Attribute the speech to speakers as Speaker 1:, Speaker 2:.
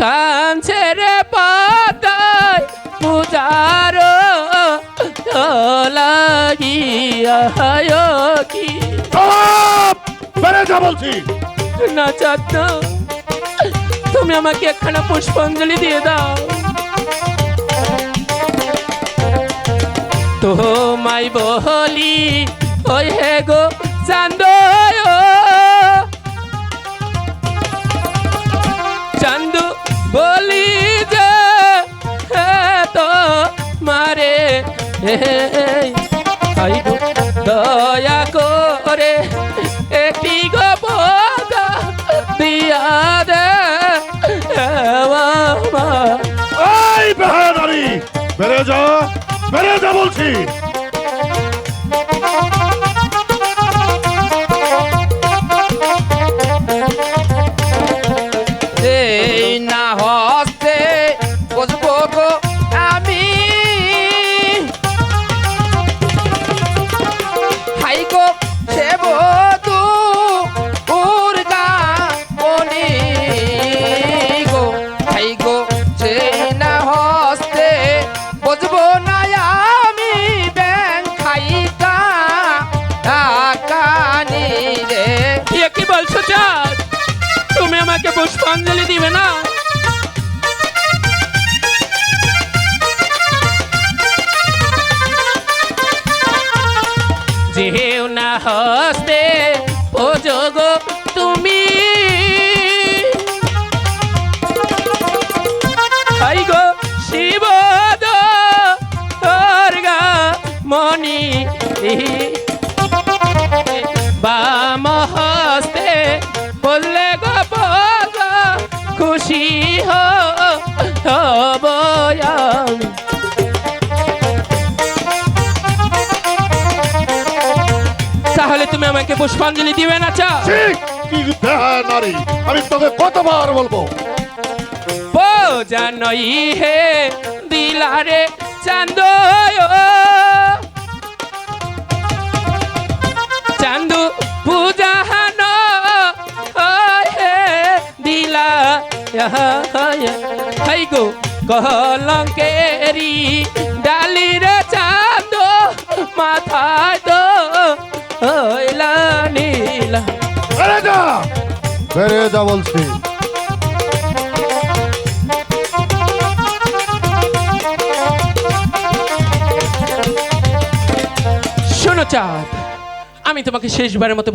Speaker 1: কাঞ্চে রে পাতায় পূজার লাগিয়া কি!
Speaker 2: বেড়ে যা বলছি
Speaker 1: না চাঁদ তুমি আমাকে একখানা পুষ্পাঞ্জলি দিয়ে দাও তোমায় বলি ওই হে গো চান্দু দয়া করে একটি গোপদ দিয়া দে
Speaker 2: বেড়ে বলছি।
Speaker 1: পুষ্পাঞ্জলি দিবে না? যেও না হস্তে ও যোগ তুমি। হাই গো শিব মণি। বাম খুশি হব আমি। তাহলে তুমি আমাকে পুষ্পাঞ্জলি দিবে না চা
Speaker 2: ঠিক আমি তোকে কতবার বলব?
Speaker 1: জানই হে দিলারে চান্দু হাই গো কলঙ্কেরি ডালি রে চান্দ মাথায় তো হইলা নীলা।
Speaker 2: বেড়ে যা বেড়ে যা বলছি।
Speaker 1: শোনো চাঁদ আমি তোমাকে শেষবারের মতো